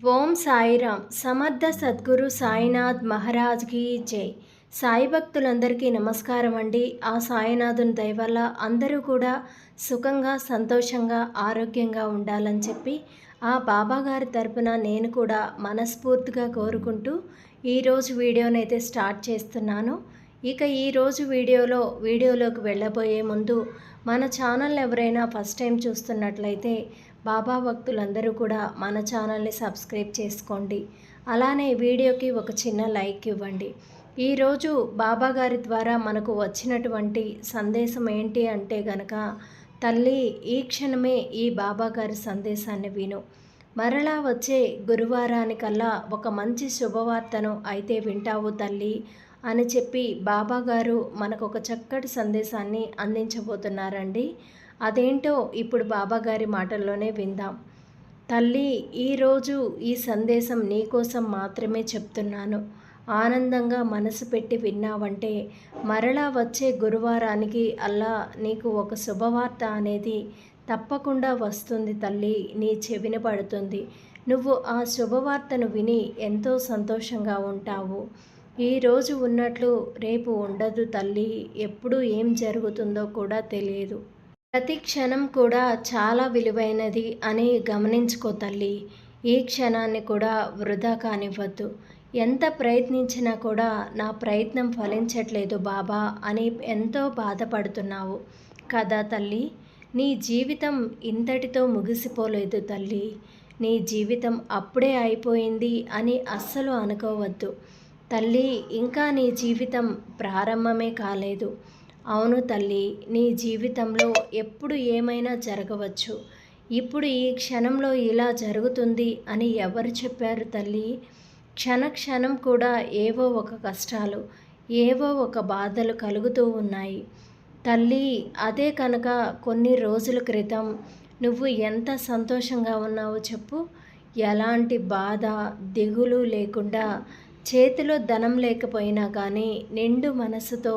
ఓం సాయిరామ్. సమర్థ సద్గురు సాయినాథ్ మహారాజ్కి జై. సాయి భక్తులందరికీ నమస్కారం అండి. ఆ సాయినాథుని దయవల్ల అందరూ కూడా సుఖంగా సంతోషంగా ఆరోగ్యంగా ఉండాలని చెప్పి ఆ బాబాగారి తరపున నేను కూడా మనస్ఫూర్తిగా కోరుకుంటూ ఈరోజు వీడియోనైతే స్టార్ట్ చేస్తున్నాను. ఇక ఈరోజు వీడియోలో వీడియోలోకి వెళ్ళబోయే ముందు మన ఛానల్ ఎవరైనా ఫస్ట్ టైం చూస్తున్నట్లయితే బాబా భక్తులందరూ కూడా మన ఛానల్ని సబ్స్క్రైబ్ చేసుకోండి. అలానే వీడియోకి ఒక చిన్న లైక్ ఇవ్వండి. ఈరోజు బాబా గారి ద్వారా మనకు వచ్చినటువంటి సందేశం ఏంటి అంటే గనక తల్లి ఈ క్షణమే ఈ బాబా గారి సందేశాన్ని విను. మరలా వచ్చే గురువారానికల్లా ఒక మంచి శుభవార్తను అయితే వింటావు తల్లి అని చెప్పి బాబా గారు మనకు ఒక చక్కటి సందేశాన్ని అందించబోతున్నారండి. అదేంటో ఇప్పుడు బాబాగారి మాటల్లోనే విందాం. తల్లి ఈరోజు ఈ సందేశం నీకోసం మాత్రమే చెప్తున్నాను. ఆనందంగా మనసు పెట్టి విన్నావంటే మరలా వచ్చే గురువారానికి అల్లా నీకు ఒక శుభవార్త అనేది తప్పకుండా వస్తుంది తల్లి నీ చెవిన పడుతుంది. నువ్వు ఆ శుభవార్తను విని ఎంతో సంతోషంగా ఉంటావు. ఈరోజు ఉన్నట్లు రేపు ఉండదు తల్లి ఎప్పుడు ఏం జరుగుతుందో కూడా తెలియదు. ప్రతి క్షణం కూడా చాలా విలువైనది అని గమనించుకో తల్లి. ఈ క్షణాన్ని కూడా వృధా కానివ్వద్దు. ఎంత ప్రయత్నించినా కూడా నా ప్రయత్నం ఫలించట్లేదు బాబా అని ఎంతో బాధపడుతున్నావు కదా తల్లి. నీ జీవితం ఇంతటితో ముగిసిపోలేదు తల్లి. నీ జీవితం అప్పుడే అయిపోయింది అని అస్సలు అనుకోవద్దు. తల్లి ఇంకా నీ జీవితం ప్రారంభమే కాలేదు. అవును తల్లి నీ జీవితంలో ఎప్పుడు ఏమైనా జరగవచ్చు. ఇప్పుడు ఈ క్షణంలో ఇలా జరుగుతుంది అని ఎవరు చెప్పారు తల్లి? క్షణ క్షణం కూడా ఏవో ఒక కష్టాలు ఏవో ఒక బాధలు కలుగుతూ ఉన్నాయి. తల్లి అదే కనుక కొన్ని రోజుల క్రితం నువ్వు ఎంత సంతోషంగా ఉన్నావో చెప్పు. ఎలాంటి బాధ దిగులు లేకుండా చేతిలో ధనం లేకపోయినా కానీ నిండు మనసుతో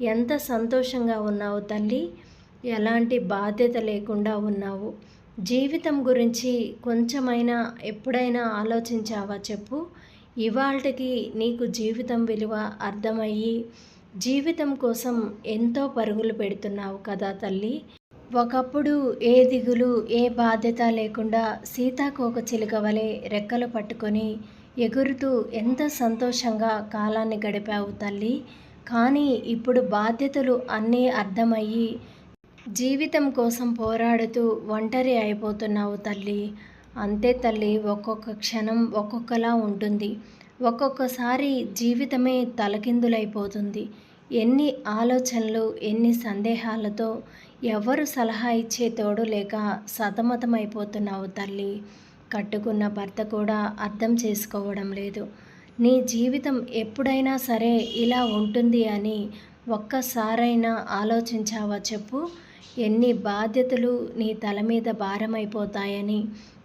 ఎంత సంతోషంగా ఉన్నావు తల్లి? ఎలాంటి బాధ్యత లేకుండా ఉన్నావు? జీవితం గురించి కొంచెమైనా ఎప్పుడైనా ఆలోచించావా చెప్పు? ఇవాళకి నీకు జీవితం విలువ అర్థమయ్యి జీవితం కోసం ఎంతో పరుగులు పెడుతున్నావు కదా తల్లి? ఒకప్పుడు ఏ దిగులు ఏ బాధ్యత లేకుండా సీతాకోక చిలుక వలె రెక్కలు పట్టుకొని ఎగురుతూ ఎంత సంతోషంగా కాలాన్ని గడిపావు తల్లి? కానీ ఇప్పుడు బాధ్యతలు అన్నీ అర్థమయ్యి జీవితం కోసం పోరాడుతూ ఒంటరి అయిపోతున్నావు తల్లి. అంతే తల్లి ఒక్కొక్క క్షణం ఒక్కొక్కలా ఉంటుంది. ఒక్కొక్కసారి జీవితమే తలకిందులైపోతుంది. ఎన్ని ఆలోచనలు ఎన్ని సందేహాలతో ఎవరు సలహా ఇచ్చే తోడు లేక సతమతమైపోతున్నావు తల్లి. కట్టుకున్న భర్త కూడా అర్థం చేసుకోవడం లేదు. నీ జీవితం ఎప్పుడైనా సరే ఇలా ఉంటుంది అని ఒక్కసారైనా ఆలోచించావా చెప్పు? ఎన్ని బాధ్యతలు నీ తల మీద భారమైపోతాయని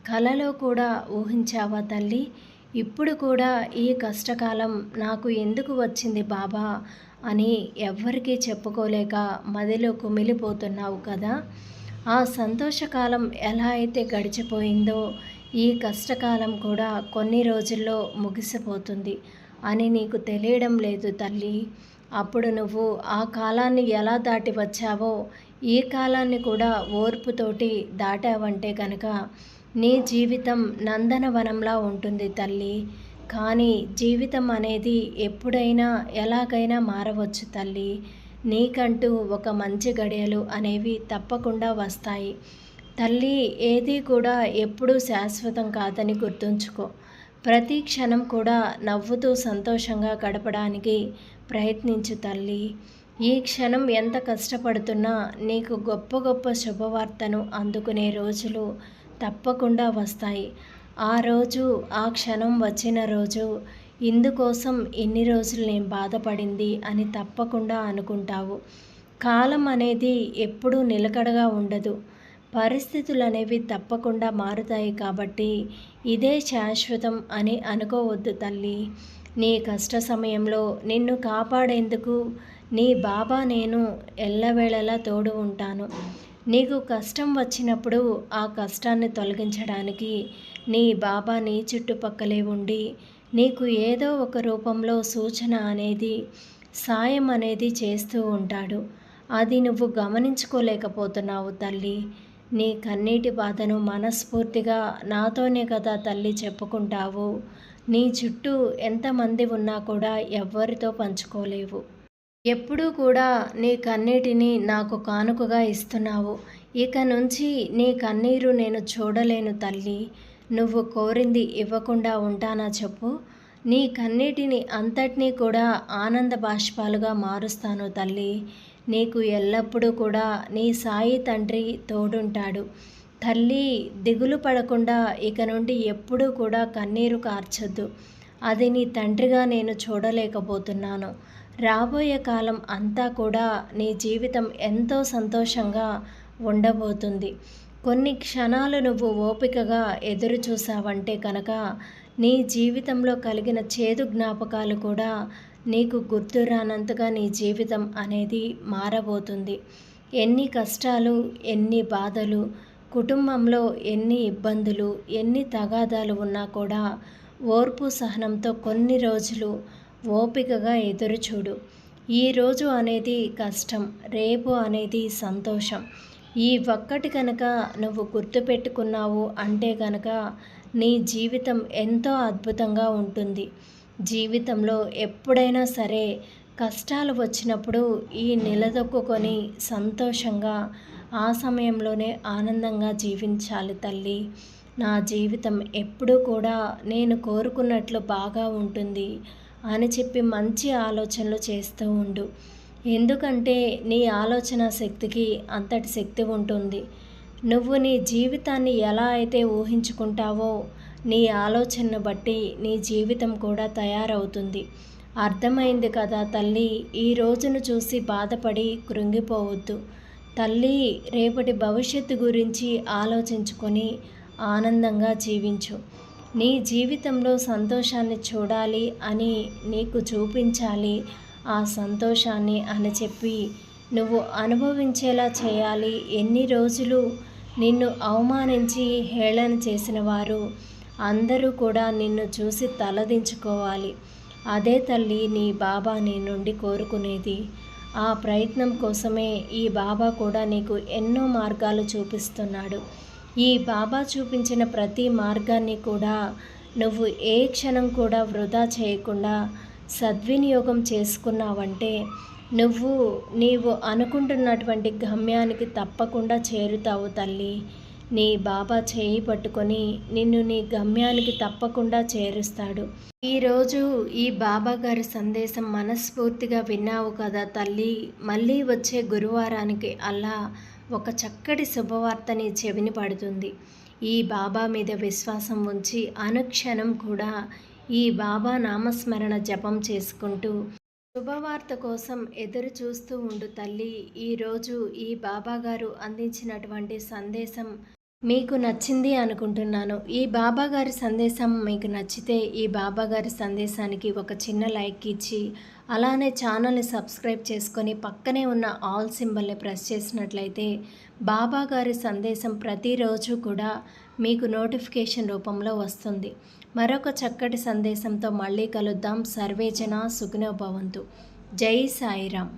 కలలో కూడా ఊహించావా తల్లి? ఇప్పుడు కూడా ఈ కష్టకాలం నాకు ఎందుకు వచ్చింది బాబా అని ఎవ్వరికీ చెప్పుకోలేక మదిలో కుమిలిపోతున్నావు కదా? ఆ సంతోషకాలం ఎలా అయితే గడిచిపోయిందో ఈ కష్టకాలం కూడా కొన్ని రోజుల్లో ముగిసిపోతుంది అని నీకు తెలియడం లేదు తల్లి. అప్పుడు నువ్వు ఆ కాలాన్ని ఎలా దాటి వచ్చావో ఈ కాలాన్ని కూడా ఓర్పుతోటి దాటావంటే కనుక నీ జీవితం నందనవనంలా ఉంటుంది తల్లి. కానీ జీవితం అనేది ఎప్పుడైనా ఎలాగైనా మారవచ్చు తల్లి. నీకంటూ ఒక మంచి గడియలు అనేవి తప్పకుండా వస్తాయి. తల్లి ఏది కూడా ఎప్పుడూ శాశ్వతం కాదని గుర్తుంచుకో. ప్రతి క్షణం కూడా నవ్వుతూ సంతోషంగా గడపడానికి ప్రయత్నించు తల్లి. ఈ క్షణం ఎంత కష్టపడుతున్నా నీకు గొప్ప గొప్ప శుభవార్తను అందుకునే రోజులు తప్పకుండా వస్తాయి. ఆ రోజు ఆ క్షణం వచ్చిన రోజు ఇందుకోసం ఇన్ని రోజులు నేను బాధపడింది అని తప్పకుండా అనుకుంటావు. కాలం అనేది ఎప్పుడూ నిలకడగా ఉండదు. పరిస్థితులు అనేవి తప్పకుండా మారుతాయి కాబట్టి ఇదే శాశ్వతం అని అనుకోవద్దు తల్లి. నీ కష్ట సమయంలో నిన్ను కాపాడేందుకు నీ బాబా నేను ఎల్లవేళలా తోడు ఉంటాను. నీకు కష్టం వచ్చినప్పుడు ఆ కష్టాన్ని తొలగించడానికి నీ బాబా నీ చుట్టుపక్కలే ఉండి నీకు ఏదో ఒక రూపంలో సూచన అనేది సాయం అనేది చేస్తూ ఉంటాడు. అది నువ్వు గమనించుకోలేకపోతున్నావు తల్లి. నీ కన్నీటి బాధను మనస్ఫూర్తిగా నాతోనే కదా తల్లి చెప్పుకుంటావు. నీ చుట్టూ ఎంతమంది ఉన్నా కూడా ఎవ్వరితో పంచుకోలేవు. ఎప్పుడూ కూడా నీ కన్నీటిని నాకు కానుకగా ఇస్తున్నావు. ఇక నుంచి నీ కన్నీరు నేను చూడలేను తల్లి. నువ్వు కోరింది ఇవ్వకుండా ఉంటానా చెప్పు. నీ కన్నీటిని అంతటినీ కూడా ఆనంద బాష్పాలుగా మారుస్తాను తల్లి. నీకు ఎల్లప్పుడూ కూడా నీ సాయి తండ్రి తోడుంటాడు. తల్లి దిగులు పడకుండా ఇక నుండి ఎప్పుడూ కూడా కన్నీరు కార్చొద్దు. అది నీ తండ్రిగా నేను చూడలేకపోతున్నాను. రాబోయే కాలం అంతా కూడా నీ జీవితం ఎంతో సంతోషంగా ఉండబోతుంది. కొన్ని క్షణాలు నువ్వు ఓపికగా ఎదురు చూసావంటే కనుక నీ జీవితంలో కలిగిన చేదు జ్ఞాపకాలు కూడా నీకు గుర్తు రానంతగా నీ జీవితం అనేది మారబోతుంది. ఎన్ని కష్టాలు ఎన్ని బాధలు కుటుంబంలో ఎన్ని ఇబ్బందులు ఎన్ని తగాదాలు ఉన్నా కూడా ఓర్పు సహనంతో కొన్ని రోజులు ఓపికగా ఎదురుచూడు. ఈరోజు అనేది కష్టం రేపు అనేది సంతోషం. ఈ ఒక్కటి కనుక నువ్వు గుర్తుపెట్టుకున్నావు అంటే కనుక నీ జీవితం ఎంతో అద్భుతంగా ఉంటుంది. జీవితంలో ఎప్పుడైనా సరే కష్టాలు వచ్చినప్పుడు ఈ నిలదొక్కుకొని సంతోషంగా ఆ సమయంలోనే ఆనందంగా జీవించాలి తల్లి. నా జీవితం ఎప్పుడూ కూడా నేను కోరుకున్నట్లు బాగా ఉంటుంది అని చెప్పి మంచి ఆలోచనలు చేస్తూ ఉండు. ఎందుకంటే నీ ఆలోచన శక్తికి అంతటి శక్తి ఉంటుంది. నువ్వు నీ జీవితాన్ని ఎలా అయితే ఊహించుకుంటావో నీ ఆలోచనను బట్టి నీ జీవితం కూడా తయారవుతుంది. అర్థమైంది కదా తల్లి ఈ రోజును చూసి బాధపడి కృంగిపోవద్దు. తల్లి రేపటి భవిష్యత్తు గురించి ఆలోచించుకొని ఆనందంగా జీవించు. నీ జీవితంలో సంతోషాన్ని చూడాలి అని నీకు చూపించాలి. ఆ సంతోషాన్ని అని చెప్పి నువ్వు అనుభవించేలా చేయాలి. ఎన్ని రోజులు నిన్ను అవమానించి హేళన చేసిన వారు అందరూ కూడా నిన్ను చూసి తలదించుకోవాలి. అదే తల్లి నీ బాబా నీ నుండి కోరుకునేది. ఆ ప్రయత్నం కోసమే ఈ బాబా కూడా నీకు ఎన్నో మార్గాలు చూపిస్తున్నాడు. ఈ బాబా చూపించిన ప్రతి మార్గాన్ని కూడా నువ్వు ఏ క్షణం కూడా వృధా చేయకుండా సద్వినియోగం చేసుకున్నావంటే నువ్వు నీవు అనుకుంటున్నటువంటి గమ్యానికి తప్పకుండా చేరుతావు తల్లి. నీ బాబా చేయి పట్టుకొని నిన్ను నీ గమ్యానికి తప్పకుండా చేరుస్తాడు. ఈరోజు ఈ బాబా గారి సందేశం మనస్ఫూర్తిగా విన్నావు కదా తల్లి. మళ్ళీ వచ్చే గురువారానికి అలా ఒక చక్కటి శుభవార్తని చెవిని పడుతుంది. ఈ బాబా మీద విశ్వాసం ఉంచి అనుక్షణం కూడా ఈ బాబా నామస్మరణ జపం చేసుకుంటూ శుభవార్త కోసం ఎదురు చూస్తూ ఉండు తల్లి. ఈరోజు ఈ బాబాగారు అందించినటువంటి సందేశం మీకు నచ్చింది అనుకుంటున్నాను. ఈ బాబా గారి సందేశం మీకు నచ్చితే ఈ బాబాగారి సందేశానికి ఒక చిన్న లైక్ ఇచ్చి అలానే ఛానల్ని సబ్స్క్రైబ్ చేసుకొని పక్కనే ఉన్న ఆల్ సింబల్ని ప్రెస్ చేసినట్లయితే బాబాగారి సందేశం ప్రతిరోజు కూడా మీకు నోటిఫికేషన్ రూపంలో వస్తుంది. మరొక చక్కటి సందేశంతో మళ్ళీ కలుద్దాం. సర్వేజన సుఖినోభవంతు జై సాయిరామ్.